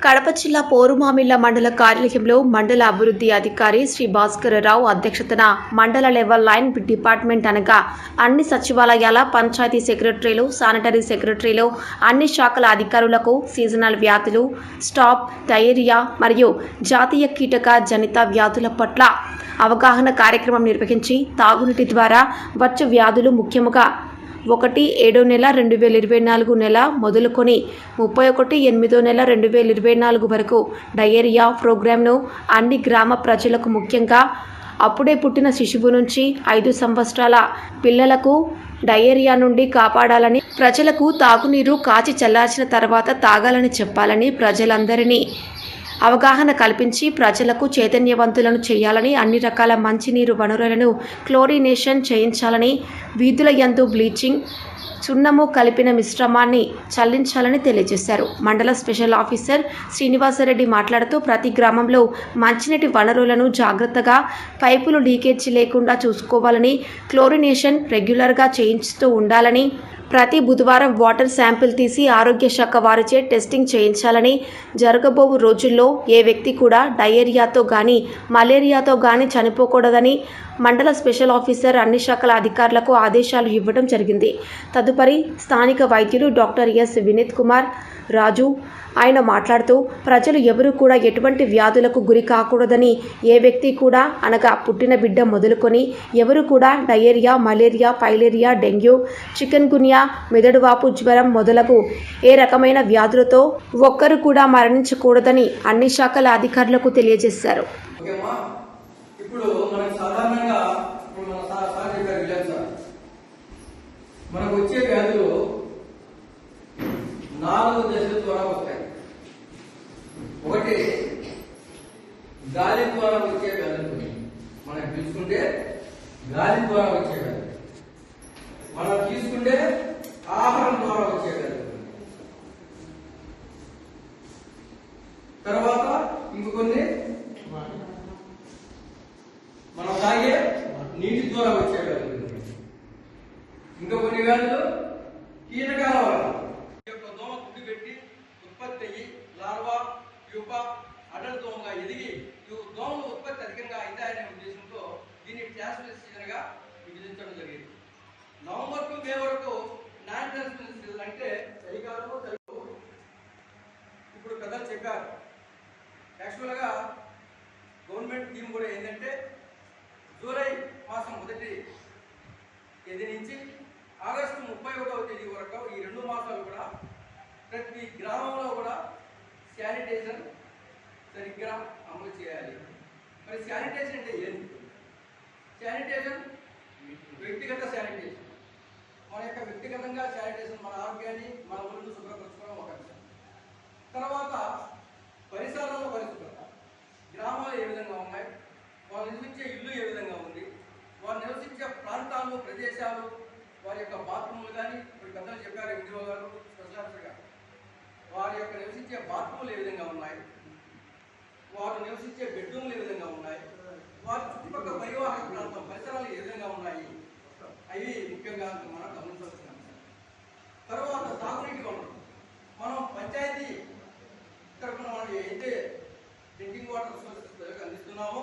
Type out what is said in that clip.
కడప జిల్లా పోరుమామిళ్ళ మండల కార్యాలయంలో మండల అభివృద్ధి అధికారి శ్రీ భాస్కరరావు అధ్యక్షతన మండల లెవెల్ లైన్ డిపార్ట్మెంట్ అనగా అన్ని సచివాలయాల పంచాయతీ సెక్రటరీలు శానిటరీ సెక్రటరీలు అన్ని శాఖల అధికారులకు సీజనల్ వ్యాధులు స్టాప్ డయేరియా మరియు జాతీయ కీటక జనిత వ్యాధుల పట్ల అవగాహన కార్యక్రమం నిర్వహించి తాగునీటి ద్వారా వచ్చు వ్యాధులు ముఖ్యముగా ఒకటి ఏడో నెల రెండు వేల ఇరవై నాలుగు నెల మొదలుకొని ముప్పై ఒకటి ఎనిమిదో నెల రెండు వేల ఇరవై నాలుగు వరకు డయేరియా ప్రోగ్రాంను అన్ని గ్రామ ప్రజలకు ముఖ్యంగా అప్పుడే పుట్టిన శిశువు నుంచి ఐదు సంవత్సరాల పిల్లలకు డయేరియా నుండి కాపాడాలని ప్రజలకు తాగునీరు కాచి చల్లార్చిన తర్వాత తాగాలని చెప్పాలని ప్రజలందరినీ అవగాహన కల్పించి ప్రజలకు చైతన్యవంతులను చేయాలని అన్ని రకాల మంచినీరు వనరులను క్లోరినేషన్ చేయించాలని వీధుల యందు బ్లీచింగ్ సున్నము కలిపిన మిశ్రమాన్ని చల్లించాలని తెలియజేశారు. మండల స్పెషల్ ఆఫీసర్ శ్రీనివాసరెడ్డి మాట్లాడుతూ ప్రతి గ్రామంలో మంచినీటి వనరులను జాగ్రత్తగా పైపులు లీకేజ్ లేకుండా చూసుకోవాలని క్లోరినేషన్ రెగ్యులర్గా చేయించుతూ ఉండాలని ప్రతి బుధవారం వాటర్ శాంపిల్ తీసి ఆరోగ్య శాఖ వారిచే టెస్టింగ్ చేయించాలని జరగబోవు రోజుల్లో ఏ వ్యక్తి కూడా డయేరియాతో కానీ మలేరియాతో కానీ చనిపోకూడదని మండల స్పెషల్ ఆఫీసర్ అన్ని శాఖల అధికారులకు ఆదేశాలు ఇవ్వడం జరిగింది. తదుపరి స్థానిక వైద్యులు డాక్టర్ ఎస్ వినీత్ కుమార్ రాజు. ఆయన మాట్లాడుతూ ప్రజలు ఎవరు కూడా ఎటువంటి వ్యాధులకు గురి కాకూడదని ఏ వ్యక్తి కూడా అనగా పుట్టిన బిడ్డ మొదలుకొని ఎవరు కూడా diarrhoea malaria filaria dengue chikungunya మెదడువాపు జ్వరం మొదలగు ఏ రకమైన వ్యాధులతో ఒక్కరు కూడా మరణించకూడదని అన్ని శాఖల అధికారులకు తెలియజేశారు. ఇప్పుడు మనకు సాధారణంగా ఇప్పుడు మన సార్ సార్ చెప్పారు విలియం సార్ మనకు వచ్చే వ్యాధులు నాలుగు దశల ద్వారా వస్తాయి ఒకటి గాలి ద్వారా వచ్చే వ్యాధులు మనం తీసుకుంటే గాలి ద్వారా వచ్చే వ్యాధులు మనం తీసుకుంటే ఆహారం ద్వారా వచ్చే వ్యాధులు తర్వాత ఇంకొన్ని మనం తాగే నీటి ద్వారా వచ్చే వ్యాధులు ఇంకా కొన్ని వ్యాధులు కీటకాల వల్ల యొక్క దోమ గుడ్డు పెట్టి ఉత్పత్తి అయ్యి లార్వా ప్యూప అడల్ దోమగా ఎదిగి ఈ దోమల ఉత్పత్తి అధికంగా అవుతాయనే ఉద్దేశంతో దీన్ని ట్రాన్స్మిషన్ సీజన్గా విభజించడం జరిగింది. నవంబర్ టు మే వరకు నాన్ ట్యాస్మిన్ సీజన్ అంటే చలికాలము చలి ఇప్పుడు పెద్దలు చెప్పారు. యాక్చువల్గా గవర్నమెంట్ థీమ్ కూడా ఏంటంటే జూలై మాసం మొదటి తేదీ నుంచి ఆగస్టు ముప్పై ఒకటవ తేదీ వరకు ఈ రెండు మాసాలు కూడా ప్రతి గ్రామంలో కూడా శానిటేషన్ సరిగ్గా అమలు చేయాలి. మరి శానిటేషన్ అంటే ఏది శానిటేషన్ వ్యక్తిగత శానిటేషన్ మన యొక్క వ్యక్తిగతంగా శానిటేషన్ మన ఆరోగ్యాన్ని మన ఊరిని శుభ్రపరచుకోవడం ఒక విషయం తర్వాత పరిసరాల పరిశుభ్రత. గ్రామాలు ఏ విధంగా ఉన్నాయి? వారు నివసించే ఇల్లు ఏ విధంగా ఉంది? వారు నివసించే ప్రాంతాలు ప్రదేశాలు వారి యొక్క బాత్రూములు కానీ ఇప్పుడు పెద్దలు చెప్పారు ఇంద్రో గారు స్పెషల్ ఆఫీసర్ గారు. వారి యొక్క నివసించే బాత్రూములు ఏ విధంగా ఉన్నాయి? వారు నివసించే బెడ్రూమ్లు ఏ విధంగా ఉన్నాయి? వారి చుట్టుపక్కల పరివాహక ప్రాంతం పరిసరాలు ఏ విధంగా ఉన్నాయి? అవి ముఖ్యంగా మనం గమనించవలసిన అంశాలు తర్వాత తాగునీటి వనరు. మనం పంచాయతీ తరఫున మనం అయితే డ్రింకింగ్ వాటర్ సోర్సెస్ అందిస్తున్నామో